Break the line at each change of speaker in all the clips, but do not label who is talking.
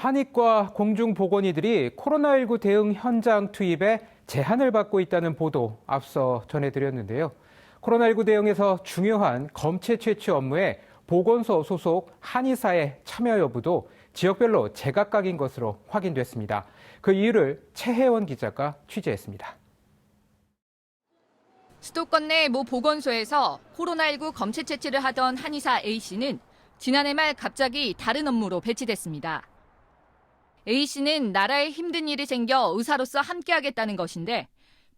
한의과 공중보건의들이 코로나19 대응 현장 투입에 제한을 받고 있다는 보도 앞서 전해드렸는데요. 코로나19 대응에서 중요한 검체 채취 업무에 보건소 소속 한의사의 참여 여부도 지역별로 제각각인 것으로 확인됐습니다. 그 이유를 최혜원 기자가 취재했습니다.
수도권 내 모 보건소에서 코로나19 검체 채취를 하던 한의사 A씨는 지난해 말 갑자기 다른 업무로 배치됐습니다. A씨는 나라에 힘든 일이 생겨 의사로서 함께하겠다는 것인데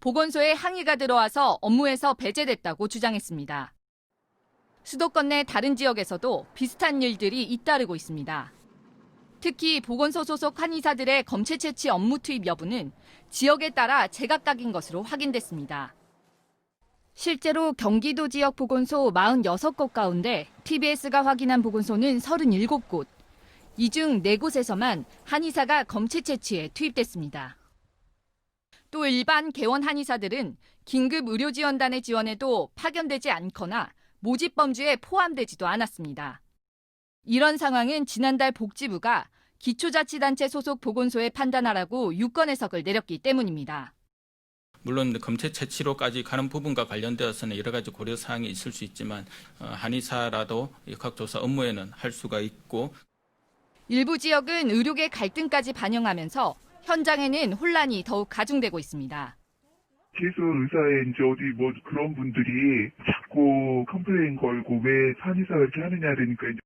보건소에 항의가 들어와서 업무에서 배제됐다고 주장했습니다. 수도권 내 다른 지역에서도 비슷한 일들이 잇따르고 있습니다. 특히 보건소 소속 한의사들의 검체 채취 업무 투입 여부는 지역에 따라 제각각인 것으로 확인됐습니다. 실제로 경기도 지역 보건소 46곳 가운데 TBS가 확인한 보건소는 37곳. 이 중 4곳에서만 한의사가 검체 채취에 투입됐습니다. 또 일반 개원 한의사들은 긴급 의료지원단의 지원에도 파견되지 않거나 모집 범주에 포함되지도 않았습니다. 이런 상황은 지난달 복지부가 기초자치단체 소속 보건소에 판단하라고 유권 해석을 내렸기 때문입니다.
물론 검체 채취로까지 가는 부분과 관련되어서는 여러 가지 고려 사항이 있을 수 있지만 어, 한의사라도 역학조사 업무에는 할 수가 있고
일부 지역은 의료계 갈등까지 반영하면서 현장에는 혼란이 더욱 가중되고 있습니다.
기술 의사인지 어디 뭐 그런 분들이 자꾸 컴플레인 걸고 왜 산의사가 이렇게 하느냐 그러니까 이제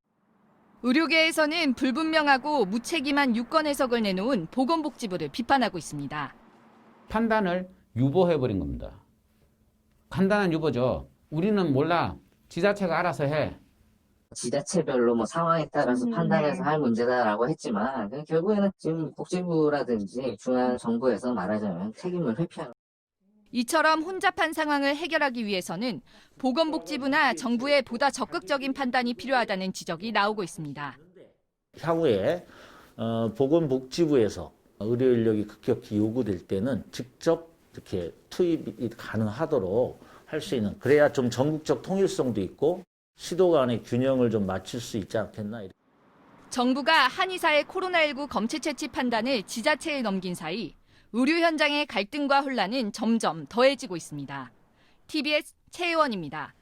의료계에서는 불분명하고 무책임한 유권 해석을 내놓은 보건복지부를 비판하고 있습니다.
판단을 유보해버린 겁니다. 간단한 유보죠. 우리는 몰라. 지자체가 알아서 해.
지자체별로 뭐 상황에 따라서
음,
판단해서
네.
할 문제다라고 했지만 그 결국에는 지금 복지부라든지 중앙 정부에서 말하자면 책임을 회피하는
이처럼 혼잡한 상황을 해결하기 위해서는 보건복지부나 정부의 보다 적극적인 판단이 필요하다는 지적이 나오고 있습니다.
향후에 어, 보건복지부에서 의료 인력이 급격히 요구될 때는 직접 이렇게 투입이 가능하도록 할 수 있는 그래야 좀 전국적 통일성도 있고 시도 간의 균형을 좀 맞출 수 있지 않겠나.
정부가 한의사의 코로나19 검체 채취 판단을 지자체에 넘긴 사이 의료 현장의 갈등과 혼란은 점점 더해지고 있습니다. TBS 최혜원입니다.